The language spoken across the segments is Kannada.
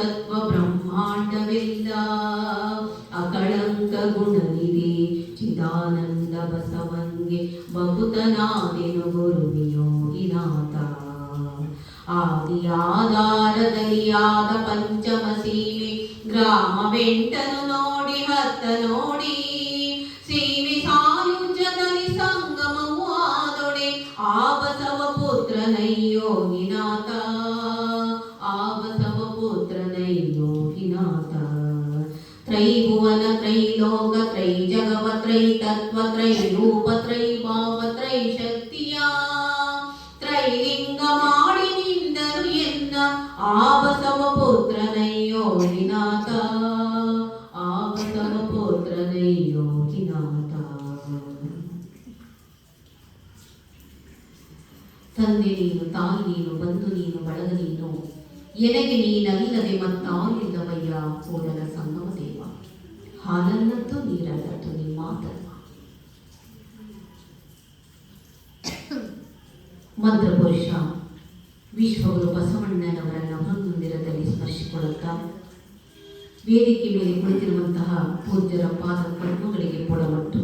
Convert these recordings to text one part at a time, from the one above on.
ತತ್ವ ಬ್ರಹ್ಮಾಂಡವಿಲ್ಲ ಅಕಳಂಕ ಗುಣನಿಧಿ ಚಿದಾನಂದ ಬಸವಂಗೆ ಬಹುತನಾದೆನು ಗುರು ಯೋಗಿನಾಥ ಆದಿಯಾಧಾರದಲಿಯಾದ ಪಂಚಮ ಸೀಮೆ ಗ್ರಾಮವೆಂಟನು ನೋಡಿ ಹತ್ತ ನೋಡಿ ತ್ರೈಭುವನ ತ್ರೈಲೋಕ ತ್ರೈ ಜಗವ ತ್ರೈ ತತ್ವ ತ್ರೈ ರೂಪ ತ್ರೈ ಭಾವ ತ್ರೈ ಶಕ್ತಿಯ ತ್ರೈಲಿಂಗ ಮಾಡಿ ನಿಂದರು ಎನ್ನ ಆ ಬಸವ ಪುತ್ರನಯ್ಯೋಗಿನಾಥ ಆ ಬಸವ ಪುತ್ರನಯ್ಯೋಗಿನಾಥ ತಂದೆ ನೀನು ತಾಯಿ ನೀನು ಬಂಧು ನೀನು ಬಳಗ ನೀನು ಎನಗೆ ನೀನಲ್ಲದೆ ಮತ್ತಾರಿಲ್ಲವಯ್ಯ ಕೂಡಲ ಸಂಗಮ ದೇವ ಹಾಲಲ್ಲದ್ದು ನೀರಲ್ಲದ್ದು ನಿಮ್ಮ ಧರ್ಮ ಮಂತ್ರಪುರುಷ, ವಿಶ್ವಗುರು ಬಸವಣ್ಣನವರನ್ನ ಹೊಂದಿರದಲ್ಲಿ ಸ್ಪರ್ಶಿಕೊಳ್ಳುತ್ತಾ, ವೇದಿಕೆ ಮೇಲೆ ಕುಳಿತಿರುವಂತಹ ಪೂಜ್ಯರ ಪಾದ ಪದ್ಮಗಳಿಗೆ ಪೊಡಮಟ್ಟು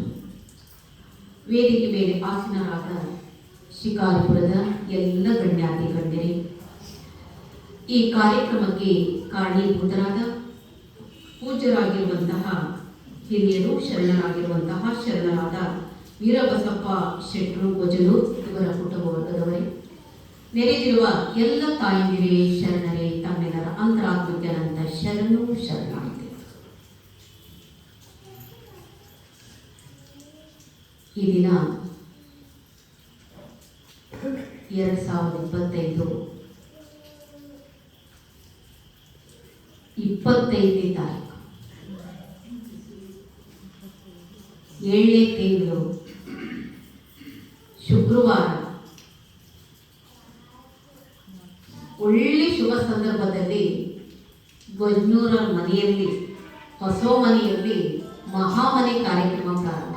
ವೇದಿಕೆ ಮೇಲೆ ಆಸೀನರಾದ ಶಿಕಾರಿಪುರದ ಎಲ್ಲ ಗಣ್ಯಾತಿ ಗಣ್ಯರೇ, ಈ ಕಾರ್ಯಕ್ರಮಕ್ಕೆ ಕಾರಣೀಭೂತರಾದ ಪೂಜ್ಯರಾಗಿರುವಂತಹ ಹಿರಿಯರು, ಶರಣರಾಗಿರುವಂತಹ ಶರಣರಾದ ವೀರಬಸಪ್ಪ ಶೆಟ್ರು ಗೊಜಲು ಇವರ ಕುಟುಂಬ ವರ್ಗದವರೇ. ನೆರೆದಿರುವ ಎಲ್ಲ ತಾಯಂದಿರೇ, ಶರಣರೇ, ತಮ್ಮೆಲ್ಲರ ಅಂತರಾತ್ಮಕ್ಕೆ ಅನಂತ ಶರಣು ಶರಣಾಗಿದೆ ಈ ದಿನ ಎರಡ್ ಸಾವಿರದ ಇಪ್ಪತ್ತೈದು ಇಪ್ಪತ್ತೈದನೇ ತಾರೀಕು. ಏಳನೇ ತಿಂಗಳು. ಶುಕ್ರವಾರ. ಒಳ್ಳೆ ಶುಭ ಸಂದರ್ಭದಲ್ಲಿ ಗಜ್ನೂರ ಮನೆಯಲ್ಲಿ, ಹೊಸ ಮನೆಯಲ್ಲಿ ಮಹಾಮನೆ ಕಾರ್ಯಕ್ರಮ ಪ್ರಾರಂಭ.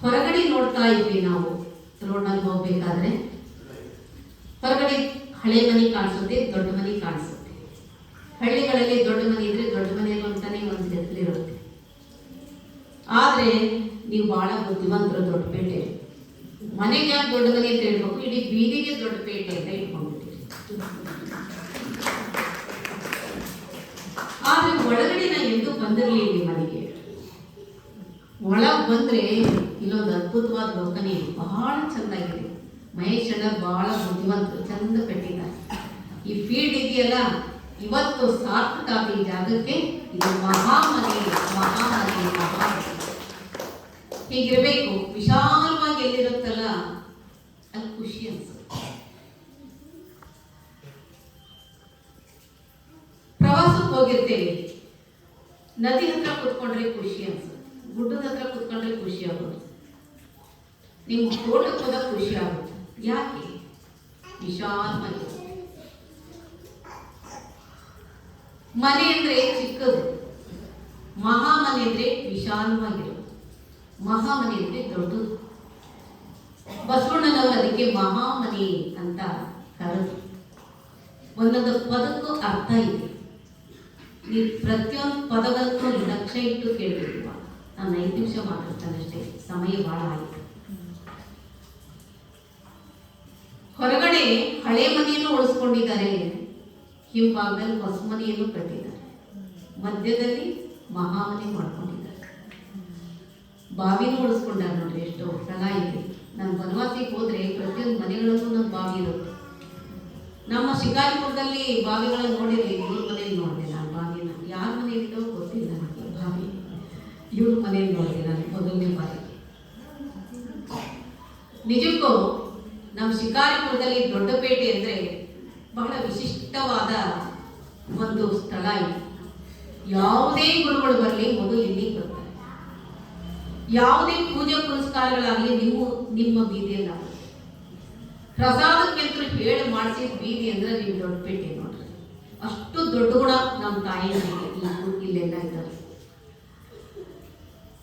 ಹೊರಗಡೆ ನೋಡ್ತಾ ಇದ್ವಿ ನಾವು, ರೋಡ್ನಲ್ಲಿ ಹೋಗ್ಬೇಕಾದ್ರೆ. ಹೊರಗಡೆ ಹಳೆ ಮನೆ ಕಾಣಿಸುತ್ತೆ, ದೊಡ್ಡ ಮನೆ ಕಾಣಿಸುತ್ತೆ. ಹಳ್ಳಿಗಳಲ್ಲಿ ದೊಡ್ಡ ಮನೆ ಇದ್ರೆ ದೊಡ್ಡ ಮನೆಯಲ್ಲಿ ಅಂತಾನೆ ಒಂದು ಇರುತ್ತೆ. ಆದ್ರೆ ನೀವು ಬಹಳ ಬುದ್ಧಿವಂತರ, ದೊಡ್ಡ ಪೇಟೆ. ಮನೆಗೆ ಯಾಕೆ ದೊಡ್ಡ ಮನೆ ಅಂತ ಹೇಳ್ಬೇಕು? ಇಡೀ ಬೀದಿಗೆ ದೊಡ್ಡ ಪೇಟೆ ಅಂತ ಇಟ್ಕೊಂಡ್ಬಿಟ್ಟಿರಿ. ಆದ್ರೆ ಒಳಗಡೆನ ಎಂದು ಎಂದೂ ಬಂದಿರಲಿಲ್ಲ ಮನೆಗೆ. ಒಳಗ್ ಬಂದ್ರೆ ಇಲ್ಲೊಂದು ಅದ್ಭುತವಾದ ಲೋಕನೆ. ಬಹಳ ಚೆನ್ನಾಗಿದೆ ಮಹೇಶ್ ಅಣ್ಣ ಬಹಳ ಬುದ್ಧಿವಂತರು, ಚಂದ ಕಟ್ಟಿದ್ದಾರೆ. ಈ ಫೀಲ್ಡ್ ಇದೆಯಲ್ಲ ಇವತ್ತು ಸಾರ್ಥಕ ಈ ಜಾಗಕ್ಕೆ ಇದು ಮಹಾಮನೆ ಮಹಾಮನೆ ಮಹಾಮನೆ ಹೀಗಿರಬೇಕು, ವಿಶಾಲವಾಗಿ ಎಲ್ಲಿರುತ್ತಲ್ಲ ಅಲ್ಲಿ ಖುಷಿ ಅನ್ಸುತ್ತೆ. ಪ್ರವಾಸಕ್ಕೆ ಹೋಗಿರ್ತೇವೆ. ನದಿ ಹತ್ರ ಕುತ್ಕೊಂಡ್ರೆ ಖುಷಿ ಅನ್ಸುತ್ತೆ. ಗುಡ್ಡದ ಹತ್ರ ಕುತ್ಕೊಂಡ್ರೆ ಖುಷಿ ಆಗುತ್ತೆ ನಿಮ್ಗೆ ತೋಟಕ್ಕೆ ಹೋದಾಗ ಖುಷಿ ಆಗುತ್ತೆ ಯಾಕೆ? ವಿಶಾಲವಾಗಿ. ಮನೆ ಅಂದ್ರೆ ಚಿಕ್ಕದು? ಮಹಾಮನೆ ಅಂದ್ರೆ ವಿಶಾಲವಾಗಿರೋದು ಮಹಾಮನೆ ಅಂದ್ರೆ ದೊಡ್ಡದು. ಬಸವಣ್ಣನವರು ಅದಕ್ಕೆ ಮಹಾಮನೆ ಅಂತ ಕರೆದು ಒಂದೊಂದು ಪದಕ್ಕೂ ಅರ್ಥ ಇದೆ. ನೀವು ಪ್ರತಿಯೊಂದು ಪದಗಳಕ್ಕೂ ಲಕ್ಷ್ಯ ಇಟ್ಟು ಕೇಳಬೇಕು. ನಾನು ಐದು ನಿಮಿಷ ಮಾತಾಡ್ತಾನೆ ಅಷ್ಟೇ. ಸಮಯ ಬಹಳ ಆಯಿತು. ಹೊರಗಡೆ ಹಳೆ ಮನೆಯನ್ನು ಉಳಿಸ್ಕೊಂಡಿದ್ದಾರೆ. ಹಿಂಭಾಗದಲ್ಲಿ ಹೊಸಮನೆಯನ್ನು ಕಟ್ಟಿದ್ದಾರೆ. ಮಧ್ಯದಲ್ಲಿ ಮಹಾಮನೆ ಮಾಡ್ಕೊಂಡಿದ್ದಾರೆ. ಬಾವಿನೂ ಉಳಿಸ್ಕೊಂಡಾರ ನೋಡ್ರಿ ಎಷ್ಟು ಸ್ಥಳ ಇದೆ. ನಾನು ವನವಾಸಿಗೆ ಹೋದ್ರೆ ಪ್ರತಿಯೊಂದು ಮನೆಗಳಲ್ಲೂ ನಮ್ಮ ಬಾವಿ ಇರುತ್ತೆ. ನಮ್ಮ ಶಿಕಾರಿಪುರದಲ್ಲಿ ಬಾವಿಗಳನ್ನು ನೋಡಿರಲಿ ಇವ್ರ ಮನೇಲಿ ನೋಡಿದೆ ನಾನು ಬಾವಿನ. ಯಾರ ಮನೆಯಲ್ಲಿದ್ದೋ ಗೊತ್ತಿಲ್ಲ ನನಗೆ ಬಾವಿ. ಇವ್ರ ಮನೇಲಿ ನೋಡಿದೆ ನಾನು ಮೊದಲನೇ ಬಾರಿ. ನಿಜಕ್ಕೂ ನಮ್ಮ ಶಿಕಾರಿಪುರದಲ್ಲಿ ದೊಡ್ಡಪೇಟೆ ಅಂದ್ರೆ ಬಹಳ ವಿಶಿಷ್ಟವಾದ ಒಂದು ಸ್ಥಳ ಇದೆ. ಯಾವುದೇ ಗುರುಗಳು ಬರಲಿ, ಮೊದಲು ಇಲ್ಲಿ ಬರ್ತಾರೆ. ಯಾವುದೇ ಪೂಜೆ ಪುರಸ್ಕಾರಗಳಾಗಲಿ ನೀವು ನಿಮ್ಮ ಬೀದಿಯಲ್ಲಿ ಪ್ರಸಾದಕ್ಕೆ ಪ್ರಸಾದಕ್ಕೆಂತೂ ಹೇಳಿ ಮಾಡಿಸಿ ಬೀದಿ ಅಂದ್ರೆ ನೀವು ದೊಡ್ಡಪೇಟೆ ನೋಡ್ರಿ. ಅಷ್ಟು ದೊಡ್ಡ ಗುಣ ನಮ್ಮ ತಾಯಿ ಇಲ್ಲೆಲ್ಲ ಇದ್ದಾರೆ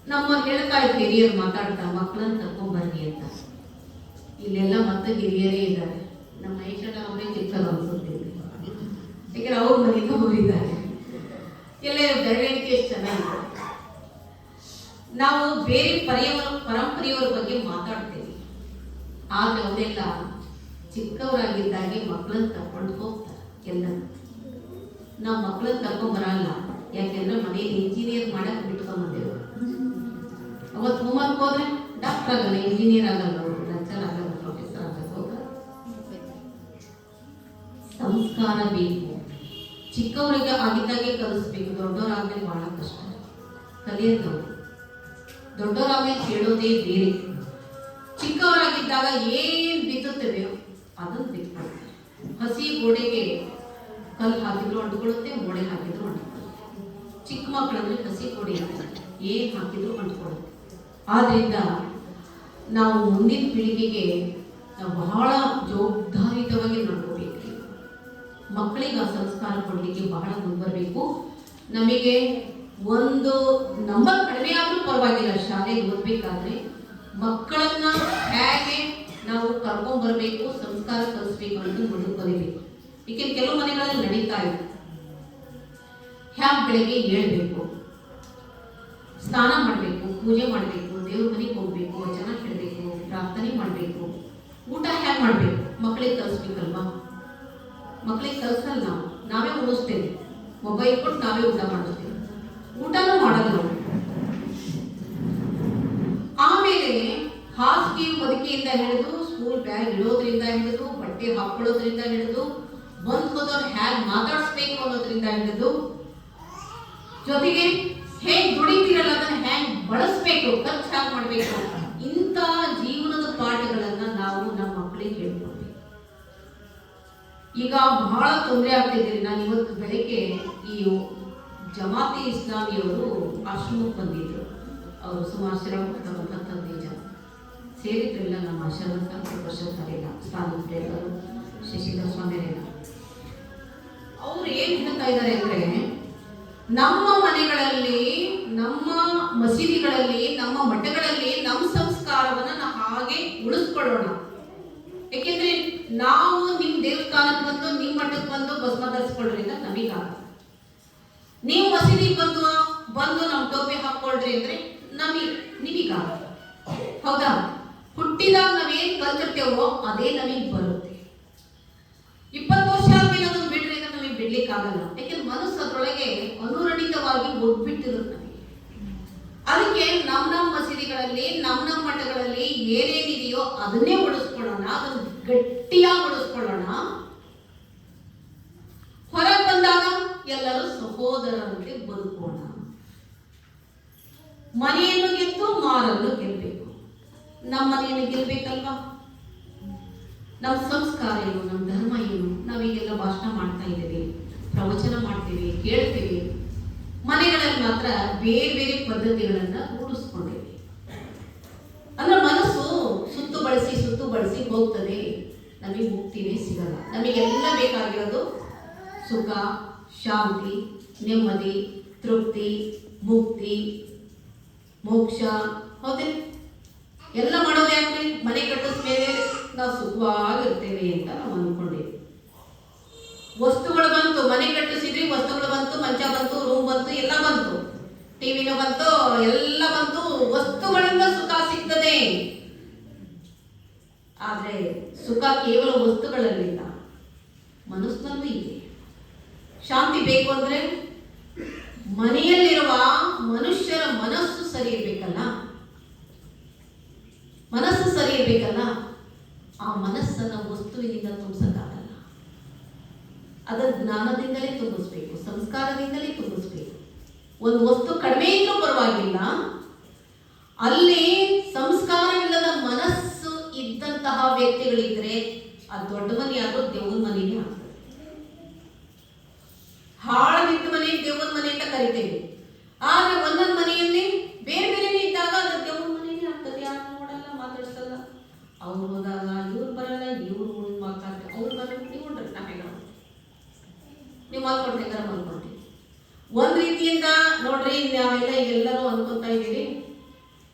ನಮ್ಮ ಹೇಳ್ತಾ ಹಿರಿಯರು ಮಾತಾಡ್ತಾ ಮಕ್ಕಳನ್ನ ಬರ್ರಿ ಅಂತ. ಇಲ್ಲೆಲ್ಲ ಮತ್ತೆ ಹಿರಿಯರೇ ಇದ್ದಾರೆ. ನಮ್ಮ ಮಹೇಶಣ್ಣ ಅವರೇ ಚಿಕ್ಕದು ಅನ್ಸುತ್ತೆ. ಯಾಕಂದ್ರೆ ಅವ್ರ ಮನೆಯಿಂದ ಹೋಗಿದ್ದಾರೆ. ಎಲ್ಲ ಬೆಳವಣಿಗೆ ಎಷ್ಟು ಚೆನ್ನಾಗಿದೆ. ನಾವು ಬೇರೆ ಪರ್ಯಾವ ಪರಂಪರೆಯವರ ಬಗ್ಗೆ ಮಾತಾಡ್ತೇವೆ. ಆದ್ರೆ ಅವರೆಲ್ಲ ಚಿಕ್ಕವರಾಗಿದ್ದಾಗೆ ಮಕ್ಕಳನ್ನ ತಕೊಂಡು ಹೋಗ್ತಾರೆ ಎಲ್ಲ ನಾವು ಮಕ್ಕಳನ್ನ ತಕೊಂಡ್ ಬರಲ್ಲ. ಯಾಕೆಂದ್ರೆ ಮನೆಯಲ್ಲಿ ಇಂಜಿನಿಯರ್ ಮಾಡಕ್ ಬಿಟ್ಕೊಂಬಂದೇವು ಅವತ್ತು ಹೋಮ್ವರ್ಕ್ ಹೋದ್ರೆ ಡಾಕ್ಟರ್ ಆಗಲ್ಲ ಇಂಜಿನಿಯರ್ ಆಗಲ್ಲ. ಸಂಸ್ಕಾರ ಬೇಕು. ಚಿಕ್ಕವರಿಗೆ ಆಗಿದ್ದಾಗೆ ಕಲಿಸ್ಬೇಕು. ದೊಡ್ಡವರಾದ್ಮೇಲೆ ಬಹಳ ಕಷ್ಟ. ಕಲಿಯೋದು. ನಾವು ದೊಡ್ಡವರಾದ್ಮೇಲೆ ಕೇಳೋದೇ ಬೇರೆ. ಚಿಕ್ಕವರಾಗಿದ್ದಾಗ ಏನ್ ಬಿದ್ದುತ್ತೇವೆ ಅದನ್ನು ಬಿತ್ಕೊಳ್ತಾರೆ ಹಸಿ ಗೋಡೆಗೆ ಕಲ್ಲು ಹಾಕಿದ್ರು ಅಂಟ್ಕೊಳ್ಳುತ್ತೆ, ಗೋಡೆ ಹಾಕಿದ್ರು ಅಂಟ್ಕೊಳ್ಳುತ್ತೆ. ಚಿಕ್ಕ ಮಕ್ಕಳಂದ್ರೆ ಹಸಿ ಗೋಡೆ ಇರುತ್ತೆ. ಏನ್ ಹಾಕಿದ್ರು ಅಂಟ್ಕೊಳ್ಳುತ್ತೆ. ಆದ್ರಿಂದ ನಾವು ಮುಂದಿನ ಪೀಳಿಗೆಗೆ ನಾವು ಬಹಳ ಜವಾಬ್ದಾರಿತವಾಗಿ ನಡ್ಕೋಬೇಕು. ಮಕ್ಕಳಿಗೆ ಆ ಸಂಸ್ಕಾರ ಕೊಡಲಿಕ್ಕೆ ಬಹಳ ಮುಂದುವರಬೇಕು ನಮಗೆ ಒಂದು ನಂಬರ್ ಕಡಿಮೆ ಆದರೂ ಪರವಾಗಿಲ್ಲ, ಶಾಲೆಗೆ ಬರಬೇಕಾದ್ರೆ ಮಕ್ಕಳನ್ನ ಹೇಗೆ ನಾವು ಕರ್ಕೊಂಡ್ ಬರಬೇಕು ಸಂಸ್ಕಾರ ಕಲಿಸ್ಬೇಕು ಅಂತ ಮೊದಲು ಕಲಿಬೇಕು ಏಕೆಂದ್ರೆ ಕೆಲವು ಮನೆಗಳಲ್ಲಿ ನಡೀತಾ ಇದೆ. ಹ್ಯಾಗ ಬೆಳಗ್ಗೆ ಏಳ್ಬೇಕು ಸ್ನಾನ ಮಾಡಬೇಕು, ಪೂಜೆ ಮಾಡಬೇಕು, ದೇವ್ರ ಮನೆಗೆ ಹೋಗ್ಬೇಕು ವಚನ ಕೇಳಬೇಕು ಪ್ರಾರ್ಥನೆ ಮಾಡಬೇಕು. ಊಟ ಹ್ಯಾಕ್ ಮಾಡಬೇಕು ಮಕ್ಕಳಿಗೆ ಕಲಿಸ್ಬೇಕಲ್ವಾ? ಮಕ್ಕಳಿಗೆ ಕಲಿಸಲ್ಲ ನಾವು. ನಾವೇ ಓದಿಸ್ತೇವೆ. ಮೊಬೈಲ್ ಕೊಟ್ಟು ನಾವೇ ಊಟ ಮಾಡಿಸ್ತೇವೆ. ಊಟನೂ ಮಾಡಲ್ಲ ನಾವು. ಆಮೇಲೆ ಹಾಸಿಗೆ ಹೊದಿಕೆಯಿಂದ ಹಿಡಿದು ಸ್ಕೂಲ್ ಬ್ಯಾಗ್ ಇಡೋದ್ರಿಂದ ಹಿಡಿದು, ಬಟ್ಟೆ ಹಾಕೊಳ್ಳೋದ್ರಿಂದ ಹಿಡಿದು, ಬಂದು ಹೋದವ್ರು ಹ್ಯಾಗ್ ಮಾತಾಡಿಸ್ಬೇಕು ಅನ್ನೋದ್ರಿಂದ ಹಿಡಿದು, ಜೊತೆಗೆ ಹೇಗೆ ದುಡಿತೀರಲ್ಲ ಅದನ್ನ ಹ್ಯಾಂಗ್ ಬಳಸ್ಬೇಕು, ಖರ್ಚು ಹ್ಯಾಂಗ್ ಮಾಡ್ಬೇಕು ಇಂಥ ಜೀವನದ ಪಾಠಗಳನ್ನ ನಾವು ನಮ್ಮ ಮಕ್ಕಳಿಗೆ ಹೇಳ್ಕೊಡ್ಬೇಕು ಈಗ ಬಹಳ ತೊಂದರೆ ಆಗ್ತಿದ್ದೀರಿ ನಾನು ಇವತ್ತು ಬೆಳಗ್ಗೆ ಈ ಜಮಾತಿ ಇಸ್ಲಾಮಿಯವರು ಆಶ್ರಮಕ್ಕೆ ಬಂದಿದ್ರು. ಅವರು ಸುಮಾರು ಶ್ರಮಪಟ್ಟಂತ ಜನ ಸೇರಿದ್ರಿಲ್ಲ ನಮ್ಮ ಶರಣ ವರ್ಷದವರೆಲ್ಲ ಸ್ಥಾನಗಳು ಶಶಿಧರ ಸ್ವಾಮಿಯರೆಲ್ಲ. ಅವರು ಏನು ಹೇಳ್ತಾ ಇದ್ದಾರೆ ಅಂದರೆ, ನಮ್ಮ ಮನೆಗಳಲ್ಲಿ, ನಮ್ಮ ಮಸೀದಿಗಳಲ್ಲಿ, ನಮ್ಮ ಮಠಗಳಲ್ಲಿ ನಮ್ಮ ಸಂಸ್ಕಾರವನ್ನ ನಾವು ಹಾಗೆ ಉಳಿಸ್ಕೊಳ್ಳೋಣ ಯಾಕೆಂದ್ರೆ ನಾವು ನಿಮ್ ದೇವಸ್ಥಾನಕ್ಕೆ ಬಂದು, ನಿಮ್ ಮಠಕ್ಕೆ ಬಂದು ಭಸ್ಮ ಅಂತ ನಮಗಾಗ ನೀವು ಮಸೀದಿಗೆ ಬಂದು ಬಂದು ನಮ್ ಟೋಪಿ ಹಾಕೊಳ್ರಿ ಅಂದ್ರೆ ನಮಗ್ ನಿಮಗಾಗ ಹೌದಾ? ಹುಟ್ಟಿದಾಗ ನಾವೇನ್ ಕಲ್ತಿರ್ತೇವೋ ಅದೇ ನಮಗ್ ಬರುತ್ತೆ. ಇಪ್ಪತ್ತು ವರ್ಷ ಆದ್ಮೇಲೆ ಅದನ್ನ ಬಿಡ್ರಿ ಅಂತ ನಮಗೆ ಬಿಡ್ಲಿಕ್ಕೆ ಆಗಲ್ಲ. ಯಾಕೆಂದ್ರೆ ಮನಸ್ಸು ಅದ್ರೊಳಗೆ ಅನುರಣಿತವಾಗಿ ಒಗ್ಬಿಟ್ಟಿರುತ್ತೆ ಅದಕ್ಕೆ ನಮ್ಮ ನಮ್ಮ ಮಸೀದಿಗಳಲ್ಲಿ ನಮ್ಮ ನಮ್ಮ ಮಠಗಳಲ್ಲಿ ಏನೇನಿದೆಯೋ ಅದನ್ನೇ ಉಳಿಸ್ಕೊಳ್ಳೋಣ ಅದನ್ನ ಗಟ್ಟಿಯಾಗಿ ಉಳಿಸ್ಕೊಳ್ಳೋಣ. ಹೊರಗೆ ಬಂದಾಗ ಎಲ್ಲರೂ ಸಹೋದರರಂತೆ ಬದುಕೋಣ. ಮನೆಯನ್ನು ಗೆದ್ದು ಮಾರನ್ನು ಗೆಲ್ಲಬೇಕು ನಮ್ಮ ಮನೆಯನ್ನು ಗೆಲ್ಬೇಕಲ್ವಾ? ನಮ್ಮ ಸಂಸ್ಕಾರ ಏನು? ನಮ್ಮ ಧರ್ಮ ಏನು? ನಾವೀಗೆಲ್ಲ ಭಾಷಣ ಮಾಡ್ತಾ ಇದ್ದೀವಿ, ಪ್ರವಚನ ಮಾಡ್ತೀವಿ ಕೇಳ್ತೀವಿ ಮನೆಗಳಲ್ಲಿ ಮಾತ್ರ ಬೇರೆ ಬೇರೆ ಪದ್ಧತಿಗಳನ್ನ ರೂಢಿಸ್ಕೊಂಡಿವೆ ಅಂದ್ರೆ ಮನಸ್ಸು ಸುತ್ತು ಬಳಸಿ ಬಳಸಿ ಹೋಗ್ತದೆ, ನಮಗೆ ಮುಕ್ತಿನೇ ಸಿಗಲ್ಲ. ನಮಗೆಲ್ಲ ಬೇಕಾಗಿರೋದು ಸುಖ, ಶಾಂತಿ, ನೆಮ್ಮದಿ, ತೃಪ್ತಿ, ಮುಕ್ತಿ, ಮೋಕ್ಷ ಹೌದೇ ಎಲ್ಲ ಮಾಡೋದು ಯಾಕೆ ಮನೆ ಕಟ್ಟಿದ ಮೇಲೆ ನಾವು ಸುಖವಾಗಿರ್ತೇವೆ ಅಂತ ನಾವು ಅಂದ್ಕೊಂಡೇವೆ. ವಸ್ತುಗಳು ಬಂತು, ಮನೆ ಕಟ್ಟಿಸಿದ್ರಿ ವಸ್ತುಗಳು ಬಂತು, ಮಂಚ ಬಂತು ರೂಮ್ ಬಂತು, ಎಲ್ಲ ಬಂತು. ಟಿವಿನೂ ಬಂತು, ಎಲ್ಲ ಬಂತು, ವಸ್ತುಗಳಿಂದ ಸುಖ ಸಿಗ್ತದೆ. ಆದ್ರೆ ಸುಖ ಕೇವಲ ವಸ್ತುಗಳಲ್ಲಿಲ್ಲ, ಮನಸ್ಸಿನಲ್ಲೂ ಇದೆ. ಶಾಂತಿ ಬೇಕು ಅಂದ್ರೆ ಮನೆಯಲ್ಲಿರುವ ಮನುಷ್ಯರ ಮನಸ್ಸು ಸರಿ ಇರಬೇಕಲ್ಲ? ಮನಸ್ಸು ಸರಿ ಇರ್ಬೇಕಲ್ಲ? ಆ ಮನಸ್ಸನ್ನು ವಸ್ತುವಿನಿಂದ ತುಂಬಿಸಕ್ಕಾಗಲ್ಲ. ಅದರ ಜ್ಞಾನದಿಂದಲೇ ತುಂಬಿಸ್ಬೇಕು, ಸಂಸ್ಕಾರದಿಂದಲೇ ತುಂಬಿಸ್ಬೇಕು. ಒಂದು ವಸ್ತು ಕಡಿಮೆ ಇದ್ರೂ ಪರವಾಗಿಲ್ಲ. ಅಲ್ಲಿ ಸಂಸ್ಕಾರವಿಲ್ಲದ ಮನಸ್ಸು ಇದ್ದಂತಹ ವ್ಯಕ್ತಿಗಳಿದ್ರೆ ಆ ದೊಡ್ಡ ಮನೆ ಆದ್ರೂ ದೇವನ ಮನೆಗೆ ಹಾಕ್ತಾರೆ ಹಾಳು ಬಿದ್ದ ಮನೆ ದೇವನ ಮನೆ ಅಂತ ಕರಿತೇವೆ. ಆದ್ರೆ ಒಂದೊಂದು ಮನೆಯಲ್ಲಿ ಬೇರೆ ಬೇರೆ ಇದ್ದಾಗ ಅದು ದೇವನ ಮನೆಗೆ ಆಗ್ತದೆ. ಯಾರು ನೋಡಲ್ಲ, ಮಾತಾಡ್ಸಲ್ಲ. ಅವ್ರು ಹೋದಾಗ ಇವ್ರು ಬರಲ್ಲ, ಇವ್ರು ಮಾತಾಡ್ತಾರೆ. ಅವ್ರು ಬರಲ್ಲ ನೀವು ನೀವು ಮಲ್ಕೊಂಡು ಹೆಂಗಾರ ಮಲ್ಕೊಂಡ್ರಿ. ಒಂದ್ ರೀತಿಯಿಂದ ನೋಡ್ರಿ, ನಾವೆಲ್ಲ ಎಲ್ಲರೂ ಅನ್ಕೊಂತಾ ಇದ್ದೀವಿ.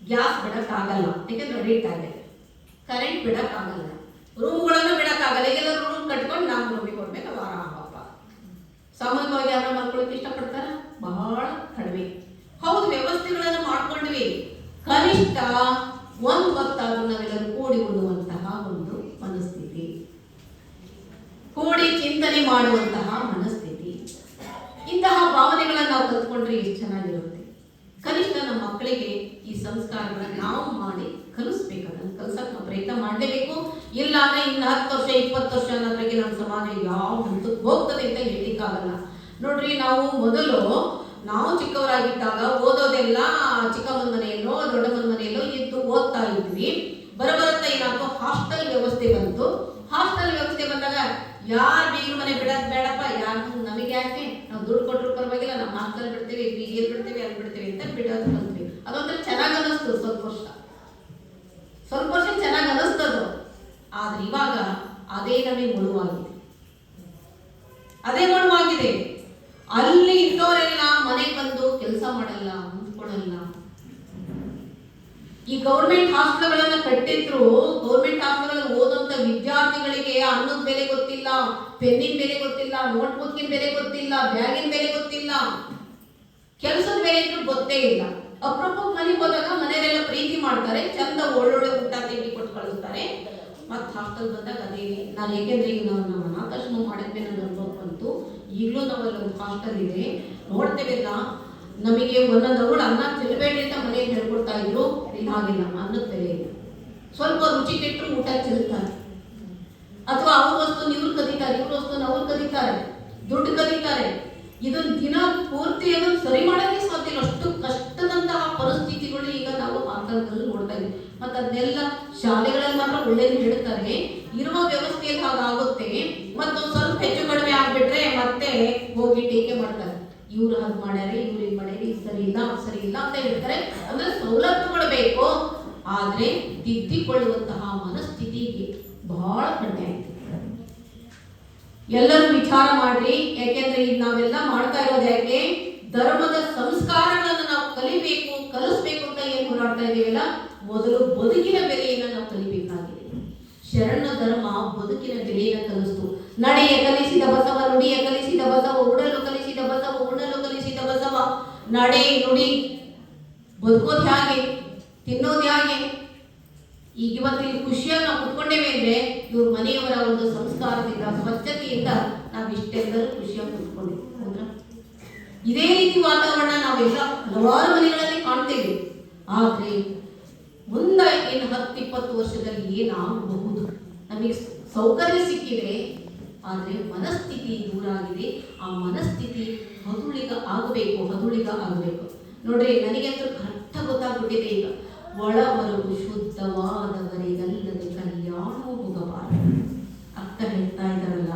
ಗ್ಯಾಸ್ ಬಿಡಕ್ ಆಗಲ್ಲ. ಯಾಕಂದ್ರೆ ರೇಟ್ ಆಗಿದೆ ಕರೆಂಟ್ ಬಿಡೋಕ್ಕಾಗಲ್ಲ. ರೂಮ್ಗಳನ್ನು ಬಿಡಕ್ಕಾಗಲ್ಲ. ಈಗೆಲ್ಲ ರೂಮ್ ಕಟ್ಕೊಂಡು ನಾವು ರೂಮಿಗೆ ಕೊಡ್ಬೇಕು ವಾರ ಹಬ್ಬ. ಸಾಮಾನ್ಯವಾಗಿ ಯಾರು ಮಾಡ್ಕೊಳ್ಳೋಕೆ ಇಷ್ಟಪಡ್ತಾರ? ಬಹಳ ಕಡಿಮೆ. ಹೌದು, ವ್ಯವಸ್ಥೆಗಳನ್ನು ಮಾಡ್ಕೊಂಡ್ವಿ. ಕನಿಷ್ಠ ಒಂದು ಹೊತ್ತಾದ್ರೂ ನಾವೆಲ್ಲರೂ ಕೂಡಿ ಉಣ್ಣುವಂತಹ ಒಂದು ಮನಸ್ಥಿತಿ. ಕೂಡಿ ಚಿಂತನೆ ಮಾಡುವಂತಹ ಮನಸ್ಥಿತಿ. ಇಂತಹ ಭಾವನೆಗಳನ್ನ ನಾವು ಕಲ್ತ್ಕೊಂಡ್ರೆ ಎಷ್ಟು ಚೆನ್ನಾಗಿರುತ್ತೆ. ಕನಿಷ್ಠ ನಮ್ಮ ಮಕ್ಕಳಿಗೆ ಈ ಸಂಸ್ಕಾರಗಳನ್ನ ನಾವು ಮಾಡಿ ಕಲಿಸ್ಬೇಕು. ಅದನ್ನು ಕಲ್ಸಕ್ ಪ್ರಯತ್ನ ಮಾಡಲೇಬೇಕು. ಇಲ್ಲ ಅಂದ್ರೆ ಇನ್ನು ಹತ್ತು ವರ್ಷ, ಇಪ್ಪತ್ತು ವರ್ಷ ಅನ್ನೋದ್ರಿಗೆ ನಮ್ಮ ಸಮಾಜ ಯಾವ ಹಂತಕ್ಕೆ ಹೋಗ್ತದೆ ಅಂತ ಹೇಳಿಕ್ಕಾಗಲ್ಲ ನೋಡ್ರಿ, ನಾವು ಮೊದಲು, ನಾವು ಚಿಕ್ಕವರಾಗಿದ್ದಾಗ ಓದೋದೆಲ್ಲ ಚಿಕ್ಕಮ್ಮನ ಮನೆಯಲ್ಲೋ, ದೊಡ್ಡಮ್ಮನ ಮನೆಯಲ್ಲೋ ಇದ್ದು ಓದ್ತಾ ಇದ್ವಿ. ಬರಬರುತ್ತಾ ಏನಾಯ್ತು ಹಾಸ್ಟೆಲ್ ವ್ಯವಸ್ಥೆ ಬಂತು. ಹಾಸ್ಟೆಲ್ ವ್ಯವಸ್ಥೆ ಬಂದಾಗ ಯಾರ್ ಬೀಗ್ರ ಮನೆ ಬಿಡೋದು ಬೇಡಪ್ಪ ಯಾರು ನಮಗೆ ಯಾಕೆ? ನಾವು ದುಡ್ಡು ಕೊಟ್ಟರು ಪರವಾಗಿಲ್ಲ ನಮ್ಮ ಹಾಸ್ಟೆಲ್ ಬಿಡ್ತೀವಿ ಬೀಗೇರ್ ಬಿಡ್ತೀವಿ ಅಲ್ಲಿ ಬಿಡ್ತೀವಿ ಅಂತ ಬಿಡೋದು ಬಂದ್ವಿ ಅದೊಂಥರ ಚೆನ್ನಾಗಿ ಅನ್ನಿಸ್ತು ಸ್ವಲ್ಪ ವರ್ಷ ಸ್ವಲ್ಪ ವರ್ಷ ಚೆನ್ನಾಗಿ ಅನಿಸ್ತದೋ. ಆದ್ರೆ ಇವಾಗ ಅದೇ ನಮಗೆ ಮುಳುವಾಗಿದೆ. ಅದೇ ಮುಳುವಾಗಿದೆ. ಅಲ್ಲಿ ಇದ್ದವರೆಲ್ಲ ಮನೆಗೆ ಬಂದು ಕೆಲಸ ಮಾಡಲ್ಲ ಹೊಂದ್ಕೊಳಲ್ಲ ಈ ಗೌರ್ಮೆಂಟ್ ಹಾಸ್ಟೆಲ್ಗಳನ್ನ ಕಟ್ಟಿದ್ರು, ಗೌರ್ಮೆಂಟ್ ಹಾಸ್ಟೆಲ್ಗಳಲ್ಲಿ ಓದುವಂತ ವಿದ್ಯಾರ್ಥಿಗಳಿಗೆ ಅನ್ನದ ಬೆಲೆ ಗೊತ್ತಿಲ್ಲ, ಪೆನ್ನಿನ ಬೆಲೆ ಗೊತ್ತಿಲ್ಲ ನೋಟ್ಬುಕ್ಕಿನ ಬೆಲೆ ಗೊತ್ತಿಲ್ಲ, ಬ್ಯಾಗಿನ ಬೆಲೆ ಗೊತ್ತಿಲ್ಲ. ಕೆಲಸದ ಬೆಲೆ ಗೊತ್ತೇ ಇಲ್ಲ. ಅಪರೂಪಕ್ಕೆ ಮನೆಗೆ ಹೋದಾಗ ಮನೆಯಲ್ಲೆಲ್ಲ ಪ್ರೀತಿ ಮಾಡ್ತಾರೆ, ಚಂದ ಒಳ್ಳೊಳ್ಳೆ ಊಟ ತಿಂಡಿ ಕೊಟ್ಟು ಕಳಿಸ್ತಾರೆ. ಮತ್ತೆ ಹಾಸ್ಟೆಲ್ ಬಂದಾಗ ಅದೇ ನಾನು ಏಕೆಂದ್ರೆ ಈಗ ನಾವು ನಾವು ಅನಾಥಾಶ್ರಮ ಮಾಡಿದ್ಮೇಲೆ ನನ್ನ ಅನುಭವ ಬಂತು. ಈಗಲೂ ನಾವಲ್ಲಿ ಒಂದು ಹಾಸ್ಟೆಲ್ ಇದೆ. ನೋಡ್ತೇವೆಲ್ಲ ನಮಗೆ ಒಂದೊಂದು ಅವಳು ಅನ್ನ ಚೆಲ್ಲಬೇಡಿ ಅಂತ ಮನೆಯಲ್ಲಿ ಹೇಳ್ಕೊಡ್ತಾ ಇದ್ರು. ಇಲ್ಲಿ. ಹಾಗಿಲ್ಲ ಸ್ವಲ್ಪ ರುಚಿ ಕೆಟ್ಟರು ಊಟ ಚೆಲ್ತಾರೆ ಅಥವಾ ಅವ್ರ ವಸ್ತು ಇವ್ರು ಕದೀತಾರೆ, ಇವ್ರ ವಸ್ತು ಅವ್ರು ಕದೀತಾರೆ. ದುಡ್ಡು ಕದೀತಾರೆ. ಇದನ್ನ ದಿನ ಪೂರ್ತಿ ಅದನ್ನು ಸರಿ ಮಾಡೋಕ್ಕೆ ಸಾಧ್ಯ ಇಲ್ಲ. ಅಷ್ಟು ಕಷ್ಟದಂತಹ ಪರಿಸ್ಥಿತಿಗಳು ಈಗ ನಾವು ಆತಂಕದಲ್ಲಿ ನೋಡ್ತಾ ಇದ್ದೀವಿ. ಮತ್ತೆ ಅದನ್ನೆಲ್ಲ ಶಾಲೆಗಳಲ್ಲಿ ಮಾತ್ರ ಒಳ್ಳೇದು ಹೇಳ್ತಾರೆ. ಇರುವ ವ್ಯವಸ್ಥೆಯಲ್ಲಿ ಹಾಗಾಗುತ್ತೆ. ಮತ್ತು ಸ್ವಲ್ಪ ಹೆಚ್ಚು ಕಡಿಮೆ ಆಗ್ಬಿಟ್ರೆ ಮತ್ತೆ ಹೋಗಿ ಟೀಕೆ ಮಾಡ್ತಾರೆ. ಇವ್ರು ಹಾಗೆ ಮಾಡ್ಯಾರೆ, ಇವ್ರು ಇದು ಮಾಡ್ಯಾರೆ, ಇದು ಸರಿ ಇಲ್ಲ ಸರಿ ಇಲ್ಲ ಅಂತ ಹೇಳ್ತಾರೆ. ಅಂದ್ರೆ ಸವಲತ್ತುಗಳು ಬೇಕು. ಆದ್ರೆ ತಿದ್ದಿಕೊಳ್ಳುವಂತಹ ಮನಸ್ಥಿತಿಗೆ ಬಹಳ ಕಡಿಮೆ ಎಲ್ಲರೂ ವಿಚಾರ ಮಾಡ್ರಿ ಯಾಕೆಂದ್ರೆ ಈಗ ನಾವೆಲ್ಲ ಮಾಡ್ತಾ ಇರೋದು ಯಾಕೆ ಧರ್ಮದ ಸಂಸ್ಕಾರಗಳನ್ನು ನಾವು ಕಲಿಬೇಕು ಕಲಿಸ್ಬೇಕು ಅಂತ ಏನ್ ಹೋರಾಡ್ತಾ ಇದೀವಲ್ಲ ಮೊದಲು ಬದುಕಿನ ಬೆಲೆಯನ್ನು ನಾವು ಕಲಿಬೇಕಾಗಿದೆ. ಶರಣ ಧರ್ಮ ಬದುಕಿನ ಬೆಲೆಯನ್ನು ಕಲಿಸ್ತು. ನಡೆಯ ಕಲಿಸಿದ ಬಸವ, ನುಡಿಯ ಕಲಿಸಿದ ಬಸವ, ಉಡಲು ಕಲಿಸಿದ ಬಸವ ಉಣಲು ಕಲಿಸಿದ ಬಸವ, ನಡೆ, ನುಡಿ, ಬದುಕೋದು ಹೇಗೆ, ತಿನ್ನೋದು ಹೇಗೆ? ಈಗ ಇವತ್ತು ಇಲ್ಲಿ ಖುಷಿಯಾಗಿ ನಾವು ಕುತ್ಕೊಂಡೇವೆ ಅಂದ್ರೆ ಇವ್ರ ಮನೆಯವರ ಒಂದು ಸಂಸ್ಕಾರದಿಂದ, ಸ್ವಚ್ಛತೆಯಿಂದ ನಾವು ಇಷ್ಟೆಲ್ಲರೂ ಖುಷಿಯಾಗಿ ಕುತ್ಕೊಂಡಿವಿ ಹೌದಾ ಇದೇ ರೀತಿ ವಾತಾವರಣ ನಾವೆಲ್ಲ ಹಲವಾರು ಮನೆಗಳಲ್ಲಿ ಕಾಣ್ತೇವೆ. ಆದ್ರೆ ಮುಂದೆ ಇನ್ನು ಹತ್ತು, ಇಪ್ಪತ್ತು ವರ್ಷದಲ್ಲಿ ಏನಾಗಬಹುದು? ನಮಗೆ ಸೌಕರ್ಯ ಸಿಕ್ಕಿದೆ, ಆದರೆ ಮನಸ್ಥಿತಿ ದೂರ ಆಗಿದೆ ಆ ಮನಸ್ಥಿತಿ ಹದುಳಿಗ ಆಗಬೇಕು ಹದುಳಿಗ ಆಗಬೇಕು. ನೋಡ್ರಿ, ನನಗೆ ಅಂತ ಕರೆಕ್ಟ್ ಗೊತ್ತಾಗ್ಬಿಟ್ಟಿದೆ ಈಗ. ಒಳಬರವು ಶುದ್ಧವಾದವರಿಗಲ್ಲದೆ ಕಲ್ಯಾಣವು ಹೋಗಬಾರದು. ಅಕ್ಕ ಹೇಳ್ತಾ ಇದ್ದಾರಲ್ಲ?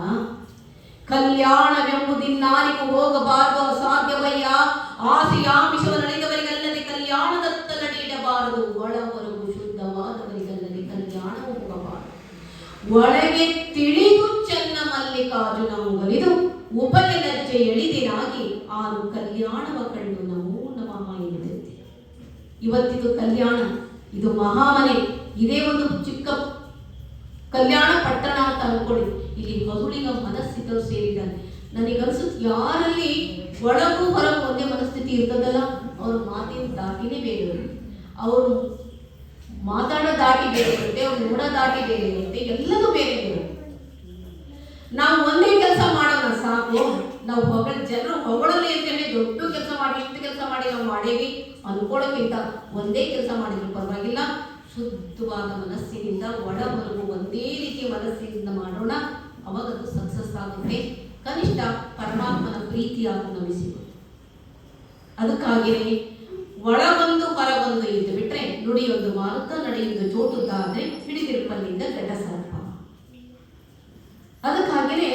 ಕಲ್ಯಾಣವೆಂಬುದಿನ್ನಾರಿಗೂ ಹೋಗಬಾರದು ಅಸಾಧ್ಯವಯ್ಯ ಆಸೆಯಾಮಿಷವ ನಡೆದವರಿಗಲ್ಲದೆ ಕಲ್ಯಾಣದತ್ತ ನಡೆಯಬಾರದು ಒಳಬರವು ಶುದ್ಧವಾದವರಿಗಲ್ಲದೆ ಕಲ್ಯಾಣವು ಹೋಗಬಾರದು ಒಳಗೆ ತಿಳಿದು ಚೆನ್ನ ಮಲ್ಲಿಕಾರ್ಜುನ ಒಲಿದು ಉಪಯ ಲಜ್ಜೆ ಎಳಿದಿರಾಗಿ ಆರು ಕಲ್ಯಾಣವ ಕಂಡು ನಾವು ನಮಃ ಎಳಿದಂತೆ ಇವತ್ತಿದು ಕಲ್ಯಾಣ, ಇದು ಮಹಾಮನೆ. ಇದೇ ಒಂದು ಚಿಕ್ಕ ಕಲ್ಯಾಣ ಪಟ್ಟಣ ಅಂತ ಅನ್ಕೊಳ್ಳಿ. ಇಲ್ಲಿ ಮಧುಳಿನ ಮನಸ್ಥಿತರು ಸೇರಿದ್ದಾರೆ ನನಗನ್ಸುತ್ತೆ ಯಾರಲ್ಲಿ ಒಳಗೂ ಹೊರಗೂ ಒಂದೇ ಮನಸ್ಥಿತಿ ಇರ್ತದಲ್ಲ, ಅವ್ರ ಮಾತಿನ ದಾಟಿನೇ ಬೇರೆ. ಅವರು ಮಾತಾಡೋ ದಾಟಿ ಬೇರೆ ಇರುತ್ತೆ, ಅವ್ರು ನೋಡೋ ದಾಟಿ ಬೇರೆ ಇರುತ್ತೆ, ಎಲ್ಲದೂ ಬೇರೆ ಇರುತ್ತೆ. ನಾವು ಒಂದೇ ಕೆಲಸ ಮಾಡೋಣ ಸಾಕು. ನಾವು ಹೊಗಳ ಜನರು ಹೊಗಳಲಿ ಅಂತೇಳಿ ದೊಡ್ಡ ಕೆಲಸ ಮಾಡಿ, ಇಷ್ಟು ಕೆಲಸ ಮಾಡಿ ನಾವು ಮಾಡೇವಿ ಅನ್ಕೊಳ್ಳೋಕ್ಕಿಂತ ಒಂದೇ ಕೆಲಸ ಮಾಡಿದ್ರು ಪರವಾಗಿಲ್ಲ. ಶುದ್ಧವಾದ ಮನಸ್ಸಿನಿಂದ ಒಳಬರುವ ಒಂದೇ ರೀತಿಯ ಮನಸ್ಸಿನಿಂದ ಮಾಡೋಣ. ಅವಾಗ ಅದು ಸಕ್ಸಸ್ ಆಗುತ್ತೆ. ಕನಿಷ್ಠ ಪರಮಾತ್ಮನ ಪ್ರೀತಿಯಾಗಿ ನಮಗೆ ಸಿಗುತ್ತೆ ಅದಕ್ಕಾಗಿಯೇ ಒಳಗೊಂದು ಹೊರಗೊಂದು ಇದ್ದು ಬಿಟ್ರೆ ನುಡಿಯೊಂದು ಮಾರುತ ನಡೆಯಿಂದ ಜೋಟುತ್ತಾದ್ರೆ ಹಿಡಿದಿರುಪಲ್ಲಿಂದ ಘಟ ಸರ್ಪ ಅದಕ್ಕಾಗಿಯೇ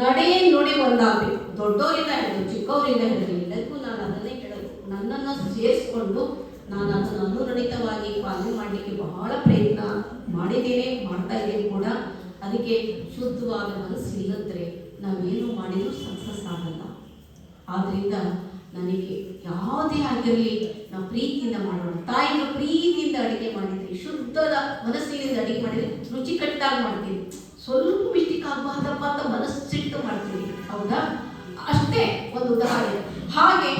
ನಡೆ ನುಡಿ ಒಂದಾಗಬೇಕು ದೊಡ್ಡವರಿಂದ ಹಿಡಿದು ಚಿಕ್ಕವರಿಂದ ಹಿಡಿದು ಎಲ್ಲರಿಗೂ ನಾನು ಅದನ್ನೇ ಹೇಳೋದು. ನನ್ನನ್ನು ಸೇರಿಸ್ಕೊಂಡು ನಾನು ಅದನ್ನು ಅನುರಣಿತವಾಗಿ ಪಾಲನೆ ಮಾಡಲಿಕ್ಕೆ ಬಹಳ ಪ್ರಯತ್ನ ಮಾಡಿದ್ದೇನೆ, ಮಾಡ್ತಾ ಇದ್ದೇನೆ ಕೂಡ. ಅದಕ್ಕೆ ಶುದ್ಧವಾದ ಮನಸ್ಸು ಇಲ್ಲದ್ರೆ ನಾವೇನು ಮಾಡಿದರೂ ಸಕ್ಸಸ್ ಆಗಲ್ಲ. ಆದ್ರಿಂದ ನನಗೆ ಯಾವುದೇ ಆಗಿರಲಿ ನಾವು ಪ್ರೀತಿಯಿಂದ ಮಾಡೋಣ ತಾಯಿನ ಪ್ರೀತಿಯಿಂದ ಅಡುಗೆ ಮಾಡಿದ್ರಿ, ಶುದ್ಧದ ಮನಸ್ಸಿನಿಂದ ಅಡುಗೆ ಮಾಡಿದ್ರೆ, ರುಚಿಕಟ್ಟಾಗಿ ಮಾಡ್ತೀವಿ ಸ್ವಲ್ಪ ಮಿಸ್ಟೇಕ್ ಆಗಬಾರ್ದಪ್ಪ ಅಂತ ಮನಸ್ಸಿಟ್ಟು ಮಾಡ್ತೀವಿ ಹೌದಾ? ಅಷ್ಟೇ ಒಂದು ಉದಾಹರಣೆ. ಹಾಗೆ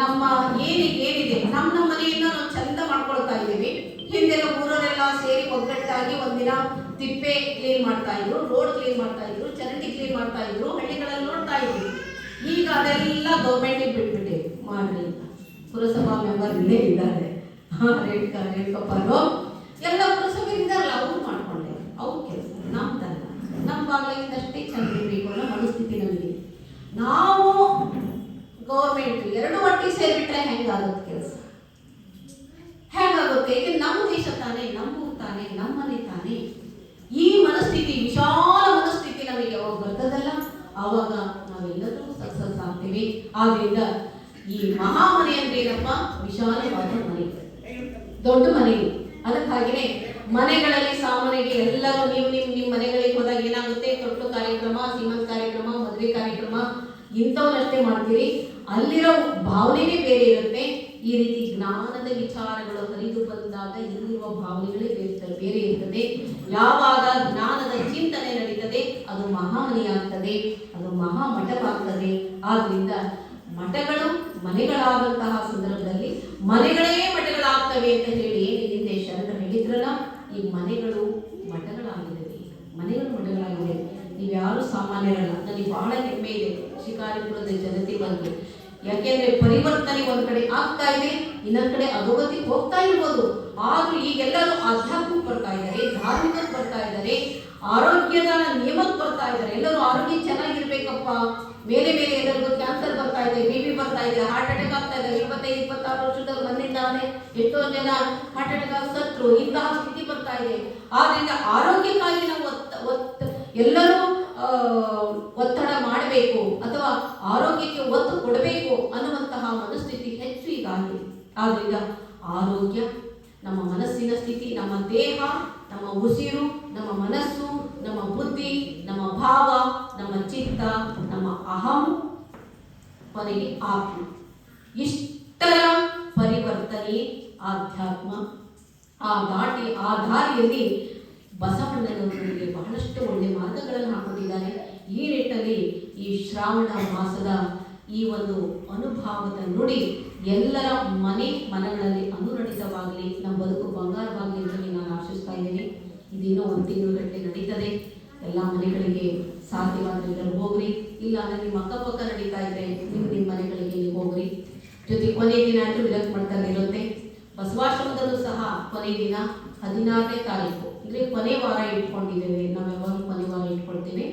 ನಮ್ಮ ಏನಿಗೆ ಏನಿದೆ ನಮ್ಮ ನಮ್ಮ ಮನೆಯನ್ನ ನಾವು ಚಂದ ಮಾಡ್ಕೊಳ್ತಾ ಇದ್ದೀವಿ. ಹಿಂದೆಲ್ಲ ಊರವರೆಲ್ಲ ಸೇರಿ ಒಗ್ಗಟ್ಟಾಗಿ ಒಂದಿನ ತಿಪ್ಪೆ ಕ್ಲೀನ್ ಮಾಡ್ತಾ ಇದ್ರು ರೋಡ್ ಕ್ಲೀನ್ ಮಾಡ್ತಾ ಇದ್ರು, ಚರಂಡಿ ಕ್ಲೀನ್ ಮಾಡ್ತಾ ಇದ್ರು, ಹಳ್ಳಿಗಳಲ್ಲಿ ನೋಡ್ತಾ ಇದ್ವಿ. ಈಗ ಅದೆಲ್ಲ ಗೌರ್ಮೆಂಟಿಗೆ ಬಿಟ್ಬಿಟ್ಟೆ. ಮಾಡ್ರಿ ಅಂತ. ಪುರಸಭಾ ಮೆಂಬರ್ ಇಲ್ಲೇ ಇದ್ದಾರೆ. ರೇಣುಕಾ ರೇಣುಕಪ್ಪರು ಎಲ್ಲ ಪುರಸಭೆ ಇದ್ದಾರಲ್ಲ, ಅವ್ರು ಮಾಡ್ಕೊಂಡೆ. ಅವ್ರ ಕೆಲಸ. ನಮ್ದಲ್ಲ. ನಮ್ಮ ಬಾಗಿಲಿಂದಷ್ಟೇ ಅಷ್ಟೇ ಚೆನ್ನಾಗಿರ್ಬೇಕು ಅನ್ನೋ ಮನಸ್ಥಿತಿ ನಮಗೆ. ನಾವು ಗೌರ್ಮೆಂಟ್ ಎರಡು ಒಟ್ಟಿಗೆ ಸೇರಿಬಿಟ್ರೆ ಹೇಗಾಗುತ್ತೆ ಇದು ನಮ್ಮ ದೇಶ ತಾನೇ ನಮ್ಮ ಊರು ತಾನೇ ನಮ್ಮ ಮನೆ ತಾನೇ ಈ ಮನಸ್ಥಿತಿ ವಿಶಾಲ ಮನಸ್ಥಿತಿ ನಮಗೆ ಯಾವಾಗ ಬರ್ತದಲ್ಲ ಆವಾಗ ನಾವೆಲ್ಲರೂ ಸಕ್ಸಸ್ ಆಗ್ತೀವಿ ಆದ್ರಿಂದ ಈ ಮಹಾಮನೆ ಅಂದ್ರೆ ಏನಪ್ಪ ವಿಶಾಲವಾದ ಮನೆ. ದೊಡ್ಡ ಮನೆ ಅದಕ್ಕಾಗಿನೇ ಮನೆಗಳಲ್ಲಿ ಸಾಮಾನ್ಯಕ್ಕೆ ಎಲ್ಲರೂ ನೀವು ನಿಮ್ ನಿಮ್ ಮನೆಗಳಿಗೆ ಹೋದಾಗ ಏನಾಗುತ್ತೆ? ತೊಟ್ಟು ಕಾರ್ಯಕ್ರಮ ಸೀಮಂತ ಕಾರ್ಯಕ್ರಮ, ಮದುವೆ ಕಾರ್ಯಕ್ರಮ ಇಂಥವನ್ನಷ್ಟೇ ಮಾಡ್ತೀರಿ. ಅಲ್ಲಿರೋ ಭಾವನೆನೇ ಬೇರೆ ಇರುತ್ತೆ. ಈ ರೀತಿ ಜ್ಞಾನದ ವಿಚಾರಗಳು ಹರಿದು ಬಂದಾಗ ಇಲ್ಲಿರುವ ಭಾವನೆಗಳೇ ಬೇರೆ ಬೇರೆ ಇರ್ತದೆ. ಯಾವಾಗ ಜ್ಞಾನದ ಚಿಂತನೆ ನಡೀತದೆ, ಅದು ಮಹಾಮನೆಯಾಗ್ತದೆ, ಅದು ಮಹಾಮಠವಾಗ್ತದೆ. ಆದ್ರಿಂದ ಮಠಗಳು, ಮನೆಗಳಾದಂತಹ ಸಂದರ್ಭದಲ್ಲಿ ಮನೆಗಳೇ ಮಠಗಳಾಗ್ತವೆ ಅಂತ ಹೇಳಿ ಏನಿದೆ? ಹಿಂದೆ ಶರಣರು ಹೇಳಿದ್ರಲ್ಲ, ಈ ಮನೆಗಳು ಮಠಗಳಾಗಿವೆ ಮನೆಗಳು ಮಠಗಳಾಗಿವೆ ನೀವ್ಯಾರು ಸಾಮಾನ್ಯರಲ್ಲ, ನನಗೆ ಬಹಳ ಹೆಮ್ಮೆ ಇದೆ. ಶಿಕಾರಿಪುರದ ಜನತೆ ಬಗ್ಗೆ ಯಾಕೆಂದ್ರೆ ಪರಿವರ್ತನೆ ಒಂದ್ ಕಡೆ ಆಗ್ತಾ ಇದೆ, ಇನ್ನೊಂದ್ ಕಡೆ ಅಧೋಗತಿ ಹೋಗ್ತಾ ಇರ್ಬೋದು. ಆದ್ರೂ ಈಗೆಲ್ಲರೂ ಅಧ್ಯಾತ್ಮಕ್ ಬರ್ತಾ ಇದ್ದಾರೆ, ಧಾರ್ಮಿಕಕ್ಕೆ ಬರ್ತಾ ಇದ್ದಾರೆ, ಆರೋಗ್ಯದ ನಿಯಮಕ್ಕೆ ಬರ್ತಾ ಇದ್ದಾರೆ. ಎಲ್ಲರೂ ಆರೋಗ್ಯ ಚೆನ್ನಾಗಿರ್ಬೇಕಪ್ಪ. ಬೇರೆ ಬೇರೆ ಎಲ್ಲರಿಗೂ ಕ್ಯಾನ್ಸರ್ ಬರ್ತಾ ಇದೆ ಬಿ ಪಿ ಬರ್ತಾ ಇದೆ ಹಾರ್ಟ್ ಅಟ್ಯಾಕ್ ಆಗ್ತಾ ಇದೆ. ಇಪ್ಪತ್ತೈದು, ಇಪ್ಪತ್ತಾರು ವರ್ಷದ ಬಂದಿದ್ದಾನೆ. ಎಷ್ಟೋ ಜನ ಹಾರ್ಟ್ ಅಟ್ಯಾಕ್ ಸತ್ರು ಇಂತಹ ಸ್ಥಿತಿ ಬರ್ತಾ ಇದೆ. ಆದ್ರಿಂದ ಆರೋಗ್ಯಕ್ಕಾಗಿ ನಾವು ಎಲ್ಲರೂ ಒತ್ತಡ ಮಾಡಬೇಕು ಅಥವಾ ಆರೋಗ್ಯಕ್ಕೆ ಒತ್ತು ಕೊಡಬೇಕು ಅನ್ನುವಂತಹ ಮನಸ್ಥಿತಿ ಹೆಚ್ಚು ಈಗ ಆಗಿದೆ. ಆದ್ರಿಂದ ಆರೋಗ್ಯ, ನಮ್ಮ ಮನಸ್ಸಿನ ಸ್ಥಿತಿ, ನಮ್ಮ ದೇಹ, ನಮ್ಮ ಉಸಿರು, ನಮ್ಮ ಮನಸ್ಸು, ನಮ್ಮ ಬುದ್ಧಿ, ನಮ್ಮ ಭಾವ, ನಮ್ಮ ಚಿತ್ತ, ನಮ್ಮ ಅಹಂ ಕೊನೆಗೆ ಆತ್ಮ. ಇಷ್ಟರ ಪರಿವರ್ತನೆ ಆಧ್ಯಾತ್ಮ. ಆ ದಾಟಿ, ಆ ದಾರಿಯಲ್ಲಿ ಬಸವಣ್ಣನವರು ನಮಗೆ ಬಹಳಷ್ಟು ಒಳ್ಳೆ ಮಾರ್ಗಗಳನ್ನು ಹಾಕೊಂಡಿದ್ದಾರೆ. ಈ ನಿಟ್ಟಿನಲ್ಲಿ ಈ ಶ್ರಾವಣ ಮಾಸದ ಈ ಒಂದು ಅನುಭವದ ನುಡಿ ಎಲ್ಲರ ಮನೆ ಮನಗಳಲ್ಲಿ ಅನುರಣಿತವಾಗಲಿ, ನಮ್ಮ ಬದುಕು ಬಂಗಾರವಾಗಲಿ ಅಂತ ನಾನು ಆಶಿಸ್ತಾ ಇದ್ದೀನಿ. ಇದೇನೋ ಒಂದು ತಿಂಗಳು ಗಟ್ಟಲೆ ನಡೀತದೆ. ಎಲ್ಲ ಮನೆಗಳಿಗೆ ಸಾಧ್ಯವಾದರೆ ಹೋಗ್ರಿ. ಇಲ್ಲ ಅಂದ್ರೆ ನಿಮ್ಮ ಅಕ್ಕಪಕ್ಕ ನಡೀತಾ ಇದ್ರೆ ನೀವು ನಿಮ್ಮ ಮನೆಗಳಿಗೆ ಹೋಗ್ರಿ. ಜೊತೆ ಕೊನೆ ದಿನ ಅಂತೂ ವಿರಕ್ತ ಮಾಡ್ತಾ ಇರುತ್ತೆ ಬಸವಾಶ್ರಮದಲ್ಲೂ ಸಹ ಕೊನೆ ದಿನ ಹದಿನಾರನೇ ತಾರೀಕು. ಅಂದ್ರೆ ಕೊನೆ ವಾರ ಇಟ್ಕೊಂಡಿದ್ದೇವೆ. ನಾವು ಕೊನೆ ವಾರ ಇಟ್ಕೊಳ್ತೇವೆ.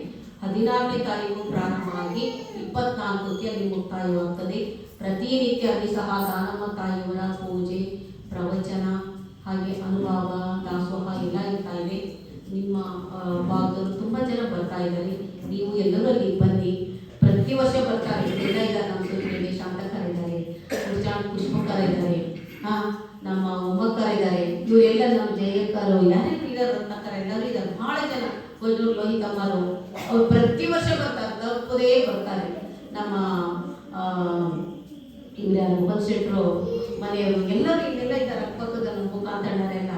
ಹದಿನಾರನೇ ತಾರೀಕು ಪ್ರಾರಂಭವಾಗಿ ಇಪ್ಪತ್ನಾಲ್ಕಕ್ಕೆ ಅಲ್ಲಿ ಮುಕ್ತಾಯವಾಗ್ತದೆ. ಪ್ರತಿನಿತ್ಯ ಅಲ್ಲಿ ಸಹ ದಾನಮ್ಮ ತಾಯಿಯವರ ಪೂಜೆ, ಪ್ರವಚನ ಹಾಗೆ ಅನುಭವ, ದಾಸೋಹ ಎಲ್ಲ ಇರ್ತಾ ಇದೆ. ನಿಮ್ಮ ಭಾಗದವರು ತುಂಬಾ ಜನ ಬರ್ತಾ ಇದ್ದಾರೆ. ನೀವು ಎಲ್ಲರೂ ಅಲ್ಲಿ ಬನ್ನಿ. ಪ್ರತಿ ವರ್ಷ ಬರ್ತಾ ಇದ್ದಾರೆ ನಮ್ಮ ಸುದ್ದಿಗೆ ಶಾಂತಕರ ಇದ್ದಾರೆ. ಕುರ್ಚಾಣ್ ಪುಷ್ಪಕರ ಇದ್ದಾರೆ. ಹಾಂ, ನಮ್ಮ ಉಮ್ಮಕ್ಕರ ಇದ್ದಾರೆ. ಇವರೆಲ್ಲ ನಮ್ಮ ಜಯಕ್ಕರು ಯಾರ್ಯಾರು ಎಲ್ಲರೂ ಇದ್ದಾರೆ. ಬಹಳ ಜನ ಕೊಯ್ದೂರು ಲೋಹಿತಮ್ಮರು ಅವ್ರು ಪ್ರತಿ ವರ್ಷ ಬರ್ತಾರೆ ತಪ್ಪದೇ ಬರ್ತಾರೆ. ನಮ್ಮ ಇವ್ರ ಮೋಹನ್ ಮನೆಯವರು, ಎಲ್ಲರೂ ಇಲ್ಲೆಲ್ಲ ಇದ್ದಾರೆ ಅಕ್ಕಪಕ್ಕದ ಮುಖಾಂತಣ್ಣರೆಲ್ಲ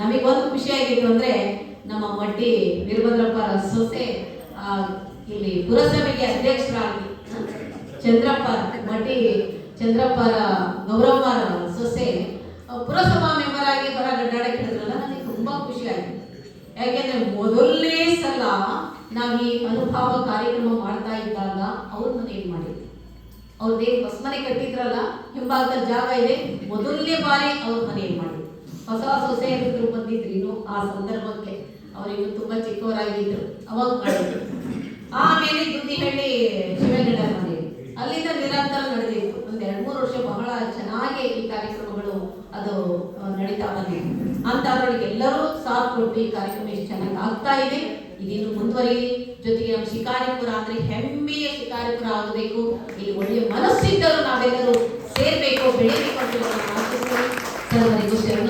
ನಮಗೆ ಒಂದು ಖುಷಿ ಆಗಿದ್ದು ಅಂದ್ರೆ ನಮ್ಮ ಮಡ್ಡಿ ವೀರಭದ್ರಪ್ಪ ಸೊಸೆ ಇಲ್ಲಿ ಪುರಸಭೆಗೆ ಅಧ್ಯಕ್ಷರಾಗಿ ಚಂದ್ರಪ್ಪ, ಮಡ್ಡಿ ಚಂದ್ರಪ್ಪರ ಗೌರವರ ಸೊಸೆ ಪುರಸಭಾ ಮೆಂಬರ್ ಆಗಿ ಬರ ಗಡ್ಡಾಡಕ್ಕೆ ಹೇಳಿದ್ರಲ್ಲ, ನನಗೆ ತುಂಬಾ ಖುಷಿ ಆಯ್ತು. ಯಾಕೆಂದ್ರೆ ಮೊದಲನೇ ಸಲ ನಾವು ಈ ಅನುಭವ ಕಾರ್ಯಕ್ರಮ ಮಾಡ್ತಾ ಇದ್ದಾಗ ಅವ್ರ ಮನೆ ಏನ್ ಮಾಡಿದ್ರು? ಅವ್ರದ್ದೇನು ಹೊಸ ಮನೆ ಕಟ್ಟಿದ್ರಲ್ಲ, ಹಿಂಭಾಗದ ಜಾಗ ಇದೆ, ಮೊದಲನೇ ಬಾರಿ ಅವ್ರ ಮನೆ ಏನ್ ಮಾಡಿದ್ರು? ಹೊಸ ಸೊಸೆಯರು ಬಂದಿದ್ರು ಆ ಸಂದರ್ಭಕ್ಕೆ. ಅವರಿಗೂ ತುಂಬಾ ಚಿಕ್ಕವರಾಗಿದ್ರು. ಅವಾಗ ಮಾಡಿದ್ರು. ಆಮೇಲೆ ದುದ್ದಿಹಳ್ಳಿ ಶಿವಗಡ ಮನೆ ಅಲ್ಲಿಂದ ನಿರಂತರ ನಡೆದಿತ್ತು. ಒಂದ್ ಎರಡ್ ಮೂರು ವರ್ಷ ಬಹಳ ಚೆನ್ನಾಗಿ ಈ ಕಾರ್ಯಕ್ರಮಗಳು ಅದು ನಡೀತಾ ಬಂದಿದೆ. ಅಂತ ಅದ್ರೊಳಗೆ ಎಲ್ಲರೂ ಸಾಥ್ ಕೊಟ್ಟು ಈ ಕಾರ್ಯಕ್ರಮ ಎಷ್ಟು ಚೆನ್ನಾಗಿ ಆಗ್ತಾ ಇದೆ. ಇದೇನು ಮುಂದುವರಿಯಲಿ ಜೊತೆಗೆ ನಮ್ಮ ಶಿಕಾರಿಪುರ ಅಂದ್ರೆ ಹೆಮ್ಮೆಯ ಶಿಕಾರಿಪುರ ಆಗಬೇಕು. ಇಲ್ಲಿ ಒಳ್ಳೆಯ ಮನಸ್ಸಿದ್ದರೂ ನಾವೆಲ್ಲರೂ ಸೇರ್ಬೇಕು. ಬೆಳೀಬೇಕು ಅಂತ ಆಶಿಸ್ತೀನಿ ಸರ್ವರಿಗೂ ಶರಣ.